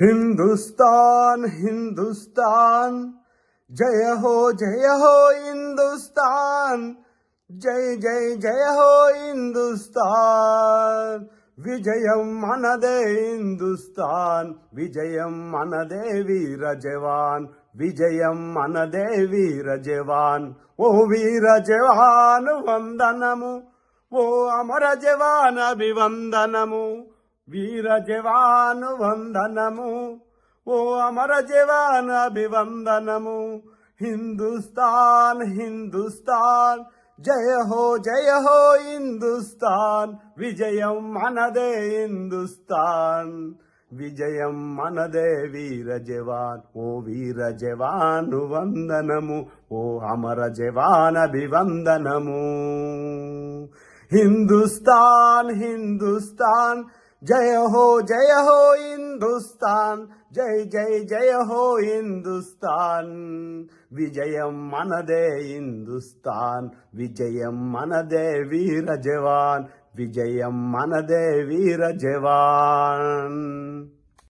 హిందుస్థాన్ హిందుస్థాన్ జయ హో జయ హో హిందుస్థాన్ జై జై జయ హో హిందుస్థాన్ విజయం మనదే హిందుస్థాన్ విజయం మనదే వీర జవాన్ విజయం మనదే వీర జవాన్ ఓ వీర జవాన్ వందనము ఓ అమర జవాన్ అభివందనము వీర జవాను వందనము ఓ అమర జవాన్ అభివందనము. హిందుస్థాన్ హిందుస్థాన్ జయ హో జయ హో హిందుస్థాన్ విజయం మనదే హిందుస్థాన్. విజయం మనదే వీర జవాన్ ఓ వీర జవాను వందనము ఓ అమర జవాన్ అభివందనము. హిందుస్థాన్ హిందుస్థాన్ జయ హో జయ హో హిందుస్థాన్. జై జై జయ హో హిందుస్థాన్. విజయం మనదే హిందుస్థాన్. విజయం మనదే వీర జవాన్. విజయం మనదే వీర జవాన్.